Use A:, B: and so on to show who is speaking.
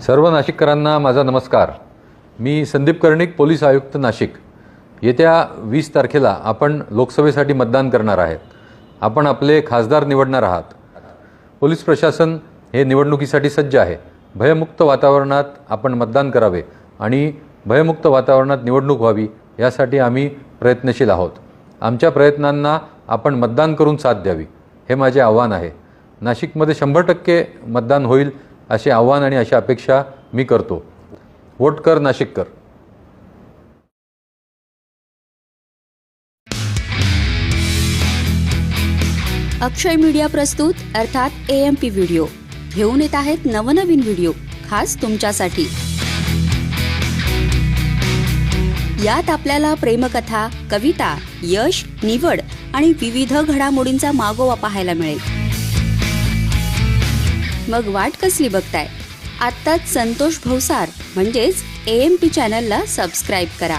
A: सर्व नाशिककरांना माझा नमस्कार. मी संदीप कर्णिक पोलीस आयुक्त नाशिक. येत्या वीस तारखेला आपण लोकसभेसाठी मतदान करणार आहेत. आपण आपले खासदार निवडणार आहात. पोलीस प्रशासन हे निवडणुकीसाठी सज्ज आहे. भयमुक्त वातावरणात आपण मतदान करावे आणि भयमुक्त वातावरणात निवडणूक व्हावी यासाठी आम्ही प्रयत्नशील आहोत. आमच्या प्रयत्नांना आपण मतदान करून साथ द्यावी. हे माझे आव्हान आहे. नाशिकमध्ये शंभर टक्के मतदान होईल असे आव्हान आणि अशी अपेक्षा मी करतो. वोट कर नाशिक कर.
B: अक्षय मीडिया प्रस्तुत अर्थात ए एम पी व्हिडिओ घेऊन येत आहेत नवनवीन व्हिडिओ खास तुमच्यासाठी. यात आपल्याला प्रेमकथा कविता यश निवड आणि विविध घडामोडींचा मागोवा पाहायला मिळेल. मग वाट कसली बघताय? आत्ताच संतोष भवसार म्हणजेच ए एम पी चॅनलला सबस्क्राईब करा.